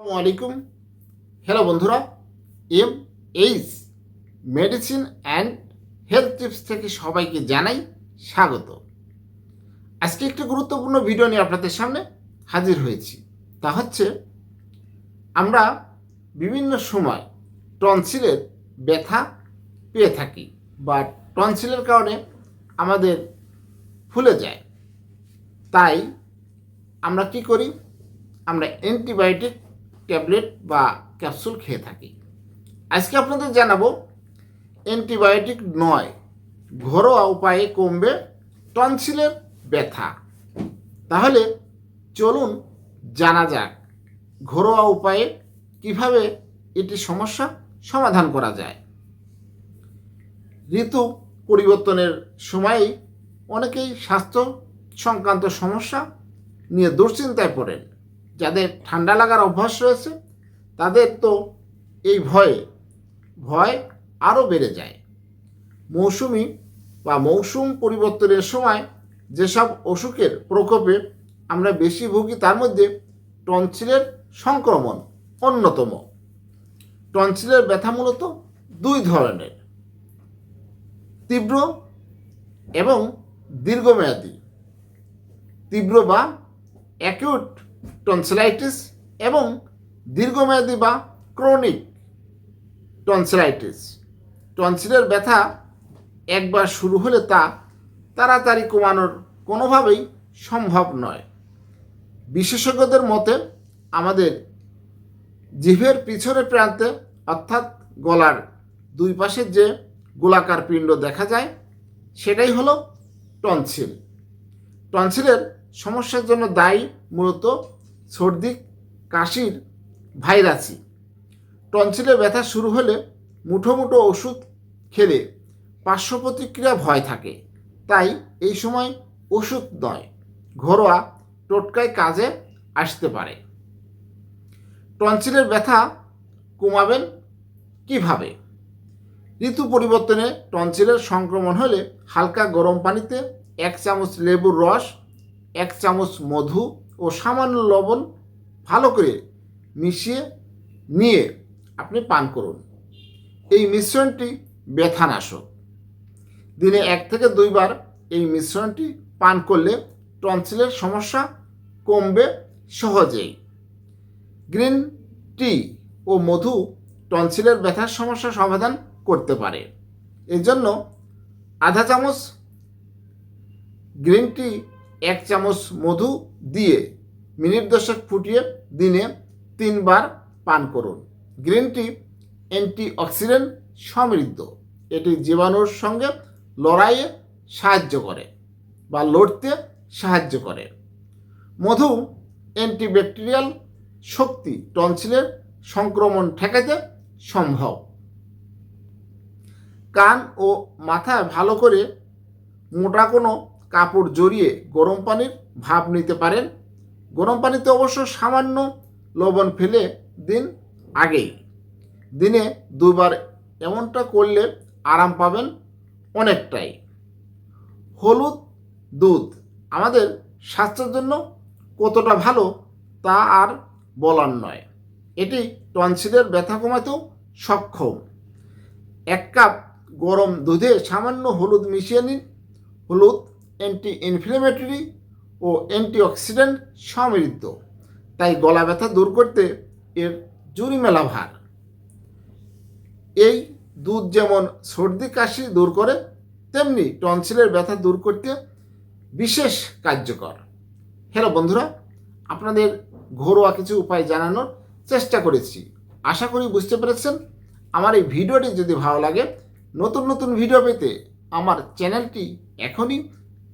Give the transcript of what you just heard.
আসসালামু আলাইকুম। হ্যালো বন্ধুরা। M H medicine and health tips থেকে সবাইকে জানাই স্বাগত। আজকে একটি গুরুত্বপূর্ণ ভিডিও নিয়ে আপনাদের সামনে হাজির হয়েছি। তা হচ্ছে, আমরা বিভিন্ন সময় টনসিলের ব্যথা পেয়ে থাকি বা টনসিলের কারণে আমাদের ফুলে যায়। তাই আমরা কি করি? আমরা অ্যান্টিবায়োটিক ট্যাবলেট বা ক্যাপসুল খেয়ে থাকি। আজকে আপনাদের জানাব, অ্যান্টিবায়োটিক নয়, ঘরোয়া উপায়ে কমবে টনসিলের ব্যথা। তাহলে চলুন জানা যাক, ঘরোয়া উপায়ে কীভাবে এটি সমস্যা সমাধান করা যায়। ঋতু পরিবর্তনের সময়েই অনেকেই স্বাস্থ্য সংক্রান্ত সমস্যা নিয়ে দুশ্চিন্তায় পড়েন। যাদের ঠান্ডা লাগার অভ্যাস রয়েছে, তাদের তো এই ভয়ে, ভয় আরও বেড়ে যায়। মৌসুমি বা মৌসুম পরিবর্তনের সময় যেসব অসুখের প্রকোপে আমরা বেশি ভুগি, তার মধ্যে টনসিলের সংক্রমণ অন্যতম। টনসিলের ব্যথা মূলত দুই ধরনের, তীব্র এবং দীর্ঘমেয়াদী। তীব্র বা অ্যাকিউট টনসিলাইটিস এবং দীর্ঘমেয়াদী বা ক্রনিক টনসিলাইটিস টনসিলের ব্যথা একবার শুরু হলে তা তাড়াতাড়ি কমানোর কোনোভাবেই সম্ভব নয়। বিশেষজ্ঞদের মতে আমাদের জিভের পিছনের প্রান্তে অর্থাৎ গলার দুই পাশে যে গোলাকার পিণ্ড দেখা যায়, সেটাই হলো টনসিল টনসিলের সমস্যার জন্য দায়ী মূলত সর্দি, কাশির ভাইরাসি টনসিলের ব্যথা শুরু হলে মুঠো মুঠো ওষুধ খেলে পার্শ্ব প্রতিক্রিয়া ভয় থাকে। তাই এই সময় ওষুধ নয়, ঘরোয়া টোটকায় কাজে আসতে পারে। টনসিলের ব্যথা কমাবেন কীভাবে? ঋতু পরিবর্তনে টনসিলের সংক্রমণ হলে হালকা গরম পানিতে এক চামচ লেবুর রস, এক চামচ মধু ও সামান্য লবণ ভালো করে মিশিয়ে নিয়ে আপনি পান করুন। এই মিশ্রণটি ব্যথানাশক। দিনে এক থেকে দুইবার এই মিশ্রণটি পান করলে টনসিলের সমস্যা কমবে সহজেই। গ্রিন টি ও মধু টনসিলের ব্যথার সমস্যা সমাধান করতে পারে। এর জন্য আধা চামচ গ্রিন টি এক চামচ মধু দিয়ে মিনিট দশেক ফুটিয়ে দিনে তিনবার পান করুন। গ্রিন টি অ্যান্টিঅক্সিডেন্ট সমৃদ্ধ। এটি জীবাণুর সঙ্গে লড়াইয়ে সাহায্য করে বা লড়তে সাহায্য করে। মধু অ্যান্টিব্যাকটেরিয়াল শক্তি টনসিলের সংক্রমণ ঠেকাতে সম্ভব। কান ও মাথায় ভালো করে মোটা কোনো কাপড় জড়িয়ে গরম পানির ভাপ নিতে পারেন। গরম পানিতে অবশ্য সামান্য লবণ ফেলে দিন আগেই। দিনে দুবার এমনটা করলে আরাম পাবেন অনেকটাই। হলুদ দুধ আমাদের স্বাস্থ্যের জন্য কতটা ভালো তা আর বলার নয়। এটি টনসিলের ব্যথা কমাতেও সক্ষম। এক কাপ গরম দুধে সামান্য হলুদ মিশিয়ে নিন। হলুদ অ্যান্টি ইনফ্লেমেটরি ও অ্যান্টিঅক্সিডেন্ট সমৃদ্ধ। তাই গলা ব্যথা দূর করতে এর জুরি মেলা ভার। এই দুধ যেমন সর্দি, কাশি দূর করে, তেমনি টনসিলের ব্যথা দূর করতে বিশেষ কার্যকর। হ্যালো বন্ধুরা, আপনাদের ঘরোয়া কিছু উপায় জানানোর চেষ্টা করেছি। আশা করি বুঝতে পেরেছেন। আমার এই ভিডিওটি যদি ভালো লাগে, নতুন নতুন ভিডিও পেতে আমার চ্যানেলটি এখনই